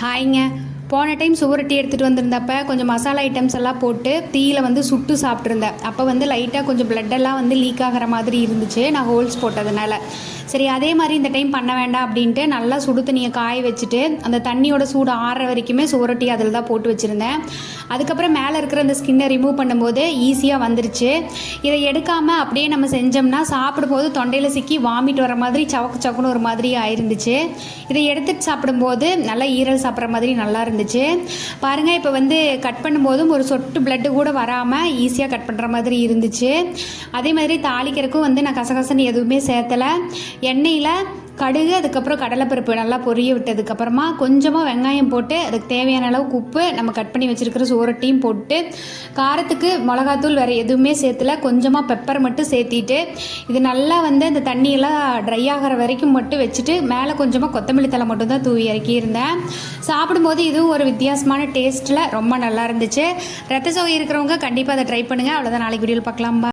ஹாய்ங்க. போன டைம் சுவரொட்டி எடுத்துகிட்டு வந்திருந்தப்ப கொஞ்சம் மசாலா ஐட்டம்ஸ் எல்லாம் போட்டு தீயில் வந்து சுட்டு சாப்பிட்ருந்தேன் அப்போ வந்து லைட்டாக கொஞ்சம் பிளட்டெல்லாம் வந்து லீக் ஆகிற மாதிரி இருந்துச்சு. நான் ஹோல்ஸ் போட்டதுனால. சரி அதே மாதிரி இந்த டைம் பண்ண வேண்டாம் அப்படின்ட்டு நல்லா சுடு தண்ணியை காய வச்சுட்டு அந்த தண்ணியோட சூடு ஆறுற வரைக்குமே சுவரொட்டி அதில் தான் போட்டு வச்சுருந்தேன். அதுக்கப்புறம் மேலே இருக்கிற அந்த ஸ்கின்னை ரிமூவ் பண்ணும்போது ஈஸியாக வந்துருச்சு. இதை எடுக்காமல் அப்படியே நம்ம செஞ்சோம்னா சாப்பிடும்போது தொண்டையில் சிக்கி வாமிட் வர மாதிரி சவக்கு சவக்குன்னு ஒரு மாதிரி ஆயிருந்துச்சு. இதை எடுத்துட்டு சாப்பிடும்போது நல்லா ஈரல் சாப்பிட்ற மாதிரி நல்லா இருந்துச்சு. பாருங்கள் இப்போ வந்து கட் பண்ணும்போதும் ஒரு சொட்டு பிளட்டு கூட வராமல் ஈஸியாக கட் பண்ணுற மாதிரி இருந்துச்சு. அதே மாதிரி தாளிக்கிறதுக்கும் வந்து நான் கசகசன்னு எதுவுமே சேர்த்தலை. எண்ணெயில் கடுகு அதுக்கப்புறம் கடலைப்பருப்பு நல்லா பொரிய விட்டதுக்கப்புறமா கொஞ்சமாக வெங்காயம் போட்டு அதுக்கு தேவையான அளவுக்கு உப்பு நம்ம கட் பண்ணி வச்சுருக்கிற சோரட்டையும் போட்டு காரத்துக்கு மிளகாத்தூள் வேறு எதுவுமே சேர்த்துல கொஞ்சமாக பெப்பர் மட்டும் சேர்த்திட்டு இது நல்லா வந்து அந்த தண்ணியெல்லாம் ட்ரை ஆகிற வரைக்கும் மட்டும் வச்சுட்டு மேலே கொஞ்சமாக கொத்தமல்லி தலை மட்டும் தான் தூவி இறக்கியிருந்தேன். சாப்பிடும்போது இதுவும் ஒரு வித்தியாசமான டேஸ்ட்டில் ரொம்ப நல்லா இருந்துச்சு. ரத்த சோகை இருக்கிறவங்க கண்டிப்பாக அதை ட்ரை பண்ணுங்கள் அவ்வளோதான் நாளைக்கு வீடியோவில் பார்க்கலாம்பா.